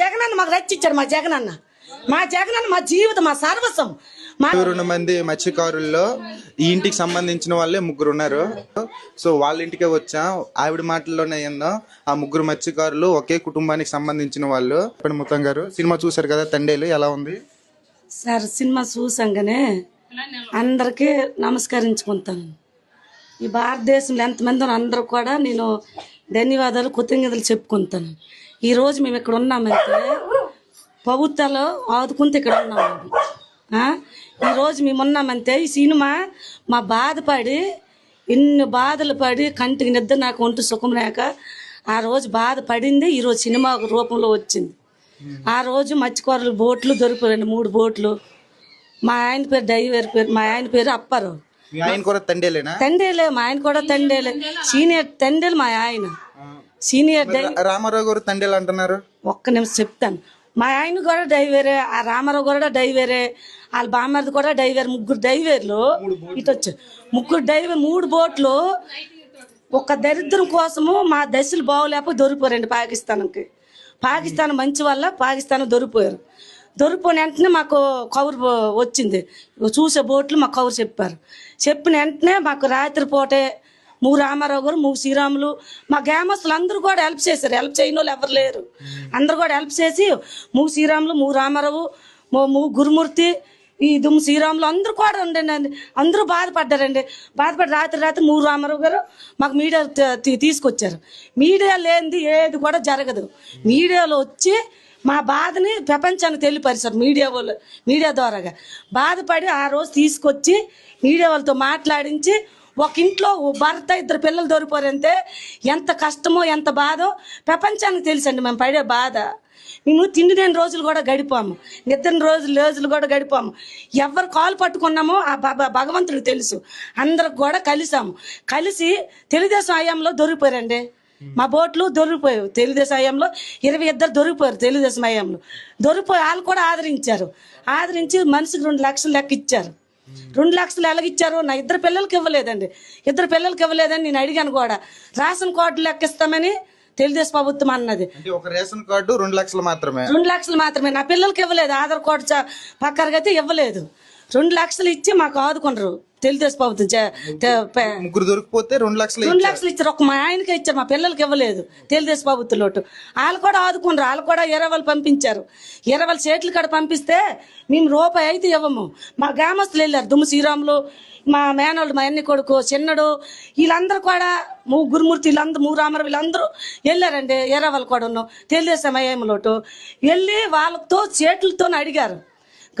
జగనన్న మాకు రచ్చిచ్చాడు మా జగనన్న. మా జగనన్న మా జీవితం మా సర్వస్వం. మా రెండు మంది మత్స్యకారుల్లో ఈ ఇంటికి సంబంధించిన వాళ్ళే ముగ్గురు ఉన్నారు. సో వాళ్ళ ఇంటికే వచ్చాం. ఆవిడ మాటల్లోనే ఏందో ఆ ముగ్గురు మత్స్యకారులు ఒకే కుటుంబానికి సంబంధించిన వాళ్ళు. ఇప్పుడు ముత్తం గారు సినిమా చూసారు కదా తండేలు ఎలా ఉంది? సార్ సినిమా చూసంగానే అందరికీ నమస్కరించుకుంటాను. ఈ భారతదేశంలో ఎంతమంది అందరూ కూడా నేను ధన్యవాదాలు కృతజ్ఞతలు చెప్పుకుంటాను. ఈరోజు మేము ఇక్కడ ఉన్నామంటే ప్రభుత్వాలు ఆదుకుంటే ఇక్కడ ఉన్నాము ఆ? ఈరోజు మేము ఉన్నామంటే ఈ సినిమా మా బాధపడి ఎన్ని బాధలు పడి కంటికి నిద్ర నాకు ఒంటి సుఖం లేక ఆ రోజు బాధపడింది ఈరోజు సినిమా రూపంలో వచ్చింది. ఆ రోజు మత్స్యకారులు బోట్లు దొరికిపోయాయండి మూడు బోట్లు. మా ఆయన పేరు డైవర్ పేరు మా ఆయన పేరు తండేలేనా? తండేలే మా ఆయన కూడా తండేలే. సీనియర్ తండేలు మా ఆయన. సీనియర్ డై రామారావు గారు తండేలు అంటున్నారు? ఒక్క నిమిషం చెప్తాను. మా ఆయన కూడా డైవేరే ఆ రామారావు కూడా డైవేరే వాళ్ళ బామ్మది కూడా డైవర్ ముగ్గురు డైవర్లు ఇటు వచ్చారు. ముగ్గురు డైవర్ మూడు బోట్లు. ఒక దరిద్రం కోసము మా దశలు బాగోలేక దొరికిపోయారండి పాకిస్తాన్కి. పాకిస్తాన్ మంచి వల్ల పాకిస్తాన్ దొరికిపోయారు. దొరికిపోయిన వెంటనే మాకు కవర్ వచ్చింది. చూసే బోట్లు మాకు కవర్ చెప్పారు. చెప్పిన వెంటనే మాకు రాత్రి పూటే రామారావు గారు మూ శ్రీరాములు. మా గ్రామస్తులు అందరూ కూడా హెల్ప్ చేశారు. హెల్ప్ చేయని వాళ్ళు ఎవరు లేరు. అందరూ కూడా హెల్ప్ చేసి మూ శ్రీరాములు మూ రామారావు మూ- గురుమూర్తి ఈ దుమ్ము శ్రీరాములు అందరూ కూడా ఉండండి. అందరూ బాధపడ్డారండి. బాధపడి రాత్రి రాత్రి మూడు రామారావు గారు మాకు మీడియా తీసుకొచ్చారు. మీడియా లేనిది ఏది కూడా జరగదు. మీడియాలో వచ్చి మా బాధని ప్రపంచానికి తెలియపరిచారు మీడియా వాళ్ళు మీడియా ద్వారాగా. బాధపడి ఆ రోజు తీసుకొచ్చి మీడియా వాళ్ళతో మాట్లాడించి ఒక ఇంట్లో భర్త ఇద్దరు పిల్లలు దొరికిపోరంటే ఎంత కష్టమో ఎంత బాధో ప్రపంచానికి తెలుసండి మేము పడే బాధ. మేము తిండి లేని రోజులు కూడా గడిపాము. నిద్ర రోజులు రోజులు కూడా గడిపాము. ఎవరు కాలు పట్టుకున్నామో ఆ భగవంతుడు తెలుసు. అందరికి కూడా కలిసాము. కలిసి తెలుగుదేశం హయాంలో దొరికిపోయారండి. మా బోట్లు దొరికిపోయావు తెలుగుదేశం హయాంలో ఇరవై ఇద్దరు దొరికిపోయారు తెలుగుదేశం హయాంలో. దొరికిపోయి వాళ్ళు కూడా ఆదరించారు. ఆదరించి మనిషికి రెండు లక్షలు లెక్క ఇచ్చారు. రెండు లక్షలు ఎలాగిచ్చారు నా ఇద్దరు పిల్లలకి ఇవ్వలేదండి. ఇద్దరు పిల్లలకి ఇవ్వలేదని నేను అడిగాను కూడా. రేషన్ కార్డు లెక్క ఇస్తామని తెలుగుదేశం ప్రభుత్వం అన్నది. ఒక రేషన్ కార్డు రెండు లక్షలు మాత్రమే. రెండు లక్షలు మాత్రమే. నా పిల్లలకి ఇవ్వలేదు. ఆధార్ కార్డు పక్కనగా అయితే ఇవ్వలేదు. రెండు లక్షలు ఇచ్చి మాకు ఆదుకున్నారు తెలుగుదేశం ప్రభుత్వం ముగ్గురు దొరికిపోతే రెండు లక్షలు రెండు లక్షలు ఇచ్చారు. ఒక మా ఆయనకే ఇచ్చారు మా పిల్లలకి ఇవ్వలేదు తెలుగుదేశం ప్రభుత్వం లోటు. వాళ్ళు కూడా ఆదుకున్నారు వాళ్ళు కూడా ఇరవై పంపించారు. ఇరవై చేతులు కాడ పంపిస్తే మేము రూపాయి అయితే ఇవ్వము. మా గ్రామస్తులు వెళ్ళారు దుమ్ము శ్రీరాములు మా మేనోళ్ళు మా అన్ని కొడుకు చిన్నడు. వీళ్ళందరూ కూడా మూ గురుమూర్తి వీళ్ళందరూ మూ రామరావు వీళ్ళందరూ వెళ్ళారండి ఇరవై కూడా ఉన్నాం తెలుగుదేశం అయ్యేమలోటు వెళ్ళి వాళ్ళతో చేతులతో అడిగారు.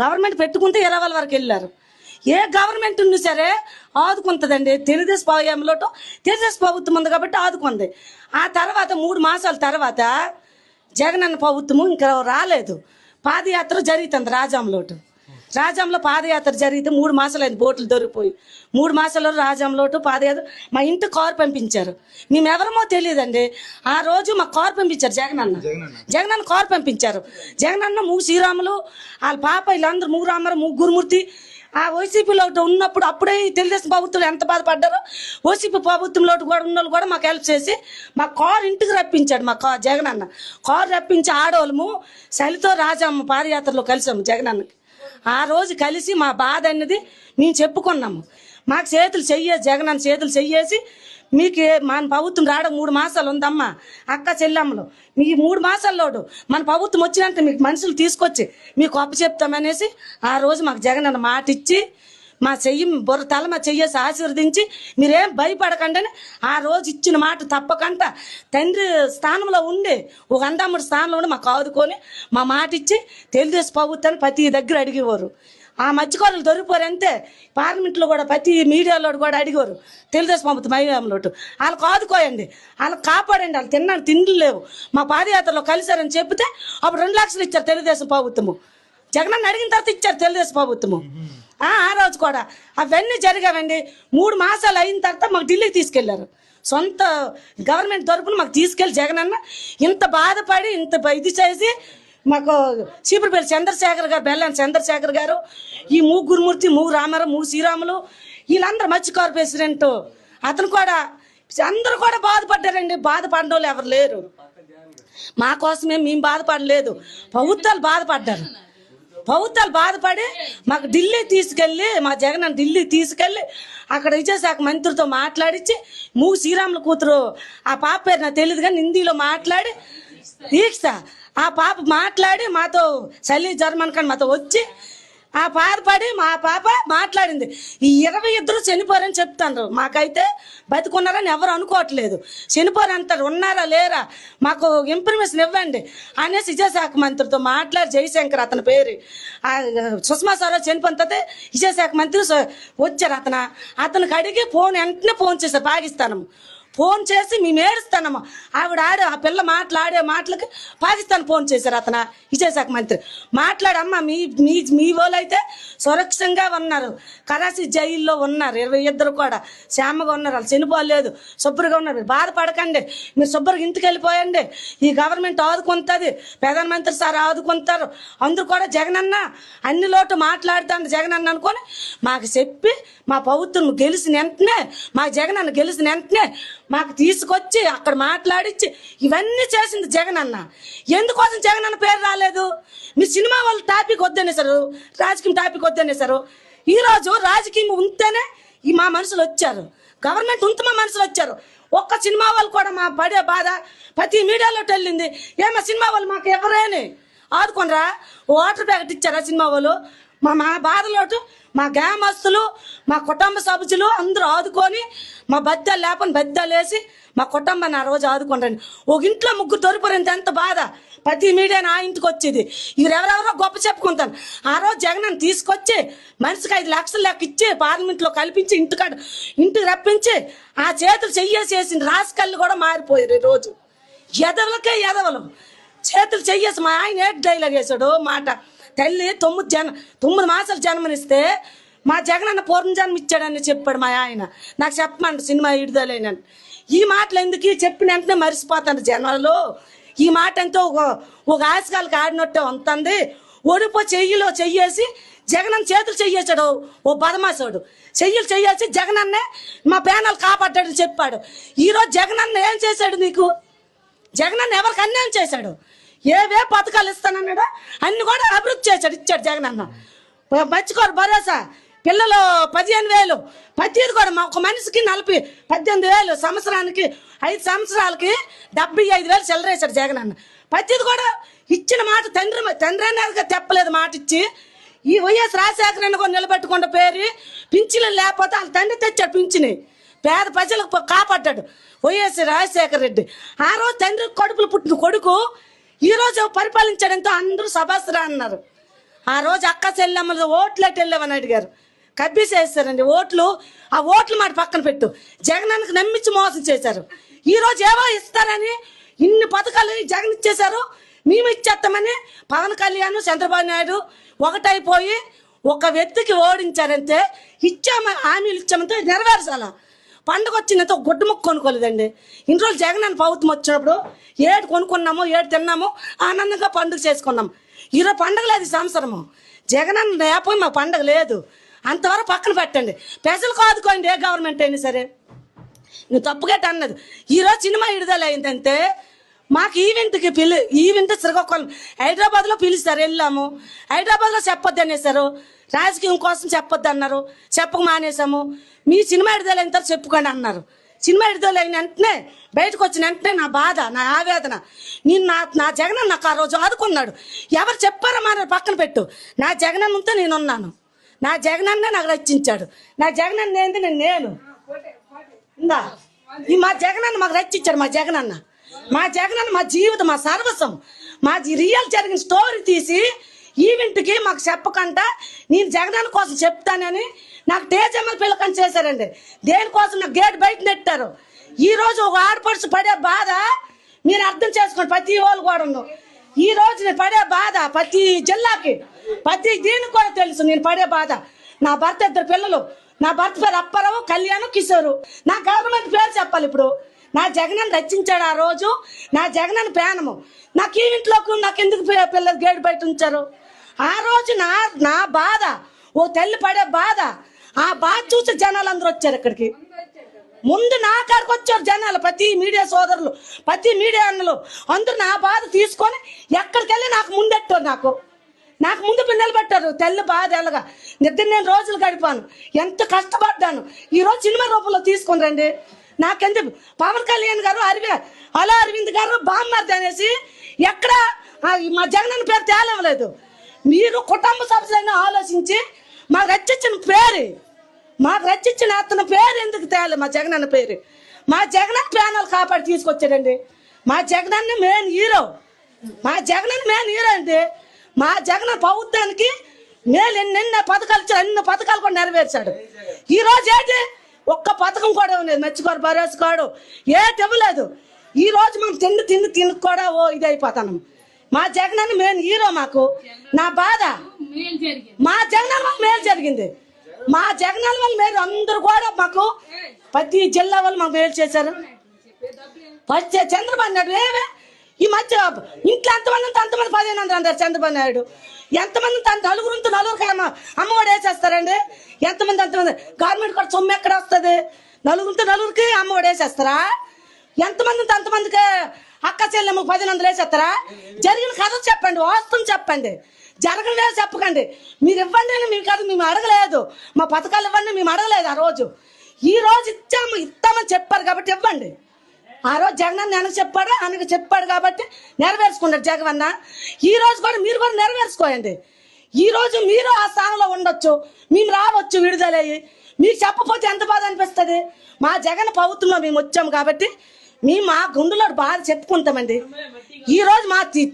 గవర్నమెంట్ పెట్టుకుంటే ఇరవై వరకు వెళ్ళారు? ఏ గవర్నమెంట్ ఉన్నా సరే ఆదుకుంటుందండి. తెలుగుదేశం పాయంలో తెలుగుదేశం ప్రభుత్వం ఉంది కాబట్టి ఆదుకుంది. ఆ తర్వాత మూడు మాసాల తర్వాత జగనన్న ప్రభుత్వము ఇంకా రాలేదు. పాదయాత్ర జరుగుతుంది రాజాంలోటు. రాజాంలో పాదయాత్ర జరిగితే మూడు మాసాలు అయింది బోట్లు దొరికిపోయి. మూడు మాసాల్లో రాజాంలోటు పాదయాత్ర. మా ఇంటి కారు పంపించారు. మేము ఎవరమో తెలియదండి. ఆ రోజు మా కారు పంపించారు జగనన్న. జగనన్న. కారు పంపించారు. జగనన్న మూ శ్రీరాములు వాళ్ళ పాప వీళ్ళందరూ మూ రామారావు మూ గురుమూర్తి. ఆ వైసీపీలో ఉన్నప్పుడు అప్పుడే తెలుగుదేశం ప్రభుత్వం ఎంత బాధపడ్డారో వైసీపీ ప్రభుత్వంలో కూడా ఉన్న వాళ్ళు కూడా మాకు హెల్ప్ చేసి మా కారు ఇంటికి రప్పించాడు మా కారు జగనన్న. కారు రప్పించి ఆడవాళ్ళము శలితో రాజాము పాదయాత్రలో కలిసాము జగనన్నకి. ఆ రోజు కలిసి మా బాధ అన్నది మేము చెప్పుకున్నాము. మాకు చేతులు చెయ్యే జగనన్న చేతులు చెయ్యేసి మీకు మన ప్రభుత్వం రావడం మూడు మాసాలు ఉందమ్మా. అక్క చెల్లెమ్మలు. మీ మూడు మాసాల్లోడు మన ప్రభుత్వం వచ్చినంత మీకు మనుషులు తీసుకొచ్చి మీకు అప్పు చెప్తామనేసి ఆ రోజు మాకు జగన్ అన్న మాట ఇచ్చి మా చెయ్యి బొర్ర తల మా చెయ్యేసి ఆశీర్వదించి మీరేం భయపడకండి ఆ రోజు ఇచ్చిన మాట తప్పకుండా తండ్రి స్థానంలో ఉండి ఒక అందమ్ముడి స్థానంలో ఉండి మాకు ఆదుకొని మా మాట ఇచ్చి తెలుగుదేశం ప్రభుత్వాన్ని ప్రతి దగ్గర అడిగేవారు. ఆ మత్స్యకారులు దొరికిపోరు అంతే. పార్లమెంట్లో కూడా ప్రతి మీడియాలో కూడా అడిగారు తెలుగుదేశం ప్రభుత్వం మహిళలోటు వాళ్ళు కాదుకోయండి వాళ్ళు కాపాడండి. వాళ్ళు తిన్నాను తిండి లేవు. మా పాదయాత్రలో కలిశారని చెప్తే అప్పుడు రెండు లక్షలు ఇచ్చారు తెలుగుదేశం ప్రభుత్వము. జగనన్న అడిగిన తర్వాత ఇచ్చారు తెలుగుదేశం ప్రభుత్వము. ఆ రోజు కూడా. అవన్నీ జరిగావండి. మూడు మాసాలు అయిన తర్వాత మాకు ఢిల్లీకి తీసుకెళ్ళారు. సొంత గవర్నమెంట్ తరపున మాకు తీసుకెళ్ళి జగనన్న ఇంత బాధపడి ఇంత ఇది చేసి మాకు చీపురుపల్లి చంద్రశేఖర్ గారు బెల్లాని చంద్రశేఖర్ గారు ఈ మూ గురుమూర్తి మూ రామారావు మూ శ్రీరాములు వీళ్ళందరూ మత్స్య ప్రెసిడెంట్ అతను కూడా అందరూ కూడా బాధపడ్డారండి. బాధపడిన వాళ్ళు ఎవరు లేరు. మా కోసమే మేము బాధపడలేదు. ప్రభుత్వాలు బాధపడ్డారు. ప్రభుత్వాలు బాధపడి మాకు ఢిల్లీ తీసుకెళ్ళి మా జగన్ ఢిల్లీ తీసుకెళ్ళి అక్కడ విజయశాఖ మంత్రితో మాట్లాడించి మూగు శ్రీరాముల కూతురు ఆ పాప పేరు నాకు తెలియదు కానీ హిందీలో మాట్లాడి దీక్ష ఆ పాప మాట్లాడి మాతో చలి జర్మన్ కానీ మాతో వచ్చి ఆ బాధపడి మా పాప మాట్లాడింది. ఈ ఇరవై ఇద్దరు చనిపోరని చెప్తాను మాకైతే బతికున్నారని ఎవరు అనుకోవట్లేదు. చనిపోరు అంటారు ఉన్నారా లేరా? మాకు ఇన్ఫర్మేషన్ ఇవ్వండి అనేసి విజయశాఖ మంత్రితో మాట్లాడి జయశంకర్ అతని పేరు సుష్మా స్వరాజ్ చనిపోయిన తర్వాత విజయశాఖ మంత్రి వచ్చారు అతను. అతనికి అడిగి ఫోన్ వెంటనే ఫోన్ చేశారు. పాకిస్తాను ఫోన్ చేసి మేము ఏడుస్తానమ్మా. ఆవిడ ఆడే ఆ పిల్ల మాట్లాడే మాటలకి పాకిస్తాన్ ఫోన్ చేశారు అతను. విజయశాఖ మంత్రి. మాట్లాడమ్మా మీ మీ మీ వాళ్ళైతే సురక్షంగా ఉన్నారు. కరాసి జైల్లో ఉన్నారు. ఇరవై ఇద్దరు కూడా. శ్యామగా ఉన్నారు. వాళ్ళు చనిపోలేదు శుభ్రంగా ఉన్నారు. మీరు బాధపడకండి. మీరు శుభ్రంగా ఇంటికి వెళ్ళిపోయండి. ఈ గవర్నమెంట్ ఆదుకుంటుంది. ప్రధానమంత్రి సార్ ఆదుకుంటారు. అందరూ కూడా జగనన్న అన్ని లోటు మాట్లాడుతాను జగనన్న అనుకొని మాకు చెప్పి మా ప్రభుత్వం గెలిచిన వెంటనే మా జగనన్న గెలిచిన వెంటనే మాకు తీసుకొచ్చి అక్కడ మాట్లాడించి ఇవన్నీ చేసింది జగన్ అన్న. ఎందుకోసం జగన్ అన్న పేరు రాలేదు? మీ సినిమా వాళ్ళు టాపిక్ వద్దనేసారు రాజకీయం టాపిక్ వద్దనేసారు ఈరోజు రాజకీయం ఉంటేనే ఈ మా మనుషులు వచ్చారు. గవర్నమెంట్ ఉంటే మా మనుషులు వచ్చారు. ఒక్క సినిమా వాళ్ళు కూడా మా పడే బాధ ప్రతి మీడియాలో వెళ్ళింది ఏమో సినిమా వాళ్ళు మాకు ఎవరేని? ఆదుకోనరా? వాటర్ ప్యాకెట్ ఇచ్చారా సినిమా వాళ్ళు? మా మా బాధలోటు మా గ్రామస్తులు మా కుటుంబ సభ్యులు అందరూ ఆదుకొని మా బద్దలు లేపని బద్దలేసి మా కుటుంబాన్ని ఆ రోజు ఆదుకుంటాను ఒక ఇంట్లో ముగ్గురు తొరిపోయింది ఎంత బాధ. ప్రతి మీడియా నా ఇంటికి వచ్చేది. ఎవరెవరో గొప్ప చెప్పుకుంటాను ఆ రోజు జగన్ తీసుకొచ్చి మనిషికి ఐదు లక్షలు లెక్క ఇచ్చి పార్లమెంట్లో కల్పించి ఇంటికాడ ఇంటికి రప్పించి ఆ చేతులు చెయ్యేసేసి రాసుకళ్ళు కూడా మారిపోయారు ఈ రోజు. ఎదవలకే ఎదవలు. చేతులు చెయ్యేసి మా ఆయన ఏడ్ డైలాగ్ వేసాడు మాట. తల్లి తొమ్మిది జన్ తొమ్మిది మాసాలు జన్మనిస్తే మా జగనన్న పూర్ణ జన్మ ఇచ్చాడని చెప్పాడు మా ఆయన. నాకు చెప్పమంట సినిమా విడుదలైనని ఈ మాటలు ఎందుకు? చెప్పిన వెంటనే మరిసిపోతాను జనాలు. ఈ మాట ఎంతో ఒక ఒక ఆశకాలకు ఆడినట్టే ఉంటుంది ఒడిపో చెయ్యిలో చెయ్యేసి జగనన్న చేతులు చెయ్యేసాడు ఓ బదమాసాడు. చెయ్యలు చెయ్యేసి జగనన్నే మా పేనాలు కాపాడ్డాడని చెప్పాడు. ఈరోజు జగనన్న ఏం చేశాడు నీకు? జగనన్న ఎవరికి అన్యాయం చేశాడు? ఏవే పథకాలు ఇస్తానన్నాడు? అన్ని కూడా అభివృద్ధి చేశాడు ఇచ్చాడు జగనన్న మర్చిపోరు భరోసా. పిల్లలు పదిహేను వేలు. ప్రతిది కూడా మా ఒక మనిషికి నలభై పద్దెనిమిది వేలు. సంవత్సరానికి ఐదు సంవత్సరాలకి డెబ్బై ఐదు వేలు చెల్లరేశాడు అన్న. ప్రతిది కూడా ఇచ్చిన మాట తండ్రి తండ్రి అనేది తెప్పలేదు మాట ఇచ్చి. ఈ వైఎస్ రాజశేఖర కూడా నిలబెట్టుకుంటే పేరు పింఛన్లు లేకపోతే వాళ్ళ తండ్రి తెచ్చాడు పింఛని. పేద ప్రజలకు కాపాడ్డాడు వైఎస్ రాజశేఖర రెడ్డి. ఆ రోజు తండ్రి కడుపులు పుట్టిన కొడుకు ఈ రోజు పరిపాలించడంతో అందరూ సభాసరా అన్నారు. ఆ రోజు అక్క చెల్లెమ్మలు ఓట్లు అటు వెళ్ళామని అడిగారు కబ్బీసేస్తారండి ఓట్లు ఆ ఓట్లు మాట పక్కన పెట్టు. జగనానికి నమ్మించి మోసం చేశారు. ఈ రోజు ఏవో ఇస్తారని ఇన్ని పథకాలు జగన్ ఇచ్చేశారు. మేము ఇచ్చేస్తామని పవన్ కళ్యాణ్ చంద్రబాబు నాయుడు ఒకటైపోయి ఒక వ్యక్తికి ఓడించారంటే ఇచ్చామ హామీలు ఇచ్చామంటే నెరవేర్చాలా? పండుగ వచ్చిందంటే ఒక గుడ్డ ముక్క కొనుక్కోలేదండి. ఇన్ని రోజులు జగన్ ప్రభుత్వం వచ్చినప్పుడు ఏడు కొనుక్కున్నాము ఏడు తిన్నాము ఆనందంగా పండుగ చేసుకున్నాం ఈరోజు పండుగ లేదు సంవత్సరము. జగన్ అన్న లేకపోయి మాకు పండుగ లేదు. అంతవరకు పక్కన పెట్టండి. ప్రజలకు కాదుకోండి ఏ గవర్నమెంట్ అయినా సరే. నువ్వు తప్పుగా అన్నది. ఈరోజు సినిమా విడుదల అయిందంటే మాకు ఈవెంట్కి పిలి ఈవెంట్ శ్రీకాకుళం హైదరాబాద్లో పిలుస్తారు వెళ్ళాము. హైదరాబాద్లో చెప్పొద్దు అనేసారు రాజకీయం కోసం చెప్పొద్దు అన్నారు. చెప్పక మానేసాము మీ సినిమా విడుదల అయిన తర్వాత చెప్పుకోండి అన్నారు. సినిమా విడుదల అయిన వెంటనే బయటకు వచ్చిన వెంటనే నా బాధ నా ఆవేదన. నేను నా నా జగనన్న నాకు ఆ రోజు ఆదుకున్నాడు. ఎవరు చెప్పారో మన పక్కన పెట్టు. నా జగన్ ఉంటే నేను ఉన్నాను నా జగనన్నే నాకు రచించాడు నా జగనన్న ఏంది? నేను నేను. ఇందా? ఈ మా జగనన్న మాకు రచించాడు మా జగనన్న మా జగన్ మా జీవితం మా సర్వస్వం. మా రియల్ జరిగిన స్టోరీ తీసి ఈవెంట్కి మాకు చెప్పకుండా నేను జగనన్న కోసం చెప్తానని నాకు తేజమ్మల పిల్లకని చేశారండి. దేనికోసం నాకు గేట్ బయట నెట్టారు? ఈ రోజు ఒక ఆడపడుచు పడే బాధ మీరు అర్థం చేసుకోండి ప్రతి వాళ్ళు కూడా ఈ రోజు నేను పడే బాధ ప్రతి జిల్లాకి ప్రతి దీనికి కూడా తెలుసు నేను పడే బాధ. నా భర్త ఇద్దరు పిల్లలు. నా భర్త పేరు అప్పారావు కళ్యాణం కిషోరు. నా గవర్నమెంట్ పేరు చెప్పాలి ఇప్పుడు. నా జగనన్న రచించాడు ఆ రోజు. నా జగనన్న ప్యానము నాకు ఈ ఇంట్లోకి నాకు ఎందుకు పిల్లలు గేడు బయట ఉంచారు? ఆ రోజు నా నా బాధ. ఓ తల్లి పడే బాధ. ఆ బాధ చూసి జనాలు అందరూ వచ్చారు ఇక్కడికి. ముందు నా కాడికి వచ్చారు జనాలు ప్రతి మీడియా సోదరులు ప్రతి మీడియా అన్నలు. అందరూ నా బాధ తీసుకొని ఎక్కడికెళ్ళి నాకు ముందెట్టారు నాకు. నాకు ముందు పిల్లలు పెట్టారు తెల్ల బాధ ఎలాగా? నిద్ర నేను రోజులు గడిపాను. ఎంత కష్టపడ్డాను. ఈ రోజు సినిమా రూపంలో తీసుకుని రండి. నాకెందుకు పవన్ కళ్యాణ్ గారు అరవి అలా అరవింద్ గారు బామ్మర్ది అనేసి ఎక్కడ మా జగనన్న పేరు తేలవలేదు మీరు కుటుంబ సభ్యులను ఆలోచించి మాకు రచించిన పేరు మాకు రచించిన అతని పేరు ఎందుకు తేలి మా జగనన్న పేరు? మా జగనన్న ప్రాణాలు కాపాడి తీసుకొచ్చాడండి. మా జగనన్న మెయిన్ హీరో మా జగనన్న మెయిన్ హీరో అండి. మా జగన్ ప్రభుత్వానికి మేలు ఎన్నెన్న పథకాలు ఇచ్చారు అన్ని పథకాలు కూడా నెరవేర్చాడు. ఈరోజు ఏంటి ఒక్క పథకం కూడా ఇవ్వలేదు. మర్చికోరు భరోసుకోడు ఏటి ఇవ్వలేదు. ఈ రోజు మనం తిండి తిండి తిని కూడా ఓ ఇది అయిపోతాను. మా జగనన్న మెయిన్ హీరో మాకు. నా బాధ మా జగనన్న వల్ల మేలు జరిగింది. మా జగనన్న వల్ల మేలు అందరూ కూడా మాకు ప్రతి జిల్లా వాళ్ళు మాకు మేలు చేశారు. ఫస్ట్ చంద్రబాబు నాయుడు ఏమే? ఈ మధ్య ఇంట్లో ఎంతమంది ఉంటే అంతమంది పదిహేను వందలు అందరు చంద్రబాబు నాయుడు. ఎంతమంది ఉంటే నలుగురు ఉంటే నలుగురికి అమ్మ అమ్మఒడి వేసేస్తారండి. ఎంతమంది అంతమంది గవర్నమెంట్ కూడా సొమ్ము ఎక్కడ వస్తుంది? నలుగురు ఉంటే నలుగురికి అమ్మఒడి వేసేస్తారా? ఎంతమంది ఉంటే అంతమందికి అక్క చెల్లెమ్మకు పదిహేను వందలు వేసేస్తారా? జరిగిన కథ చెప్పండి వాస్తవం చెప్పండి. జరగలేదు చెప్పకండి. మీరు ఇవ్వండి అని మీకు కాదు మేము అడగలేదు. మా పథకాలు ఇవ్వండి మేము అడగలేదు ఆ రోజు. ఈ రోజు ఇచ్చాము ఇస్తామని చెప్పారు కాబట్టి ఇవ్వండి. ఆ రోజు జగన్ అన్న చెప్పాడు ఆయనకు చెప్పాడు కాబట్టి నెరవేర్చుకున్నాడు జగన్ ఈ రోజు కూడా మీరు కూడా నెరవేర్చుకోండి ఈ రోజు మీరు ఆ స్థానంలో ఉండొచ్చు మేము రావచ్చు విడుదలయ్యి. మీరు చెప్పకపోతే ఎంత బాధ అనిపిస్తుంది? మా జగన్ ప్రభుత్వంలో మేము వచ్చాము కాబట్టి మేము మా గుండెలో బాధ చెప్పుకుంటామండి. ఈ రోజు మా తీ-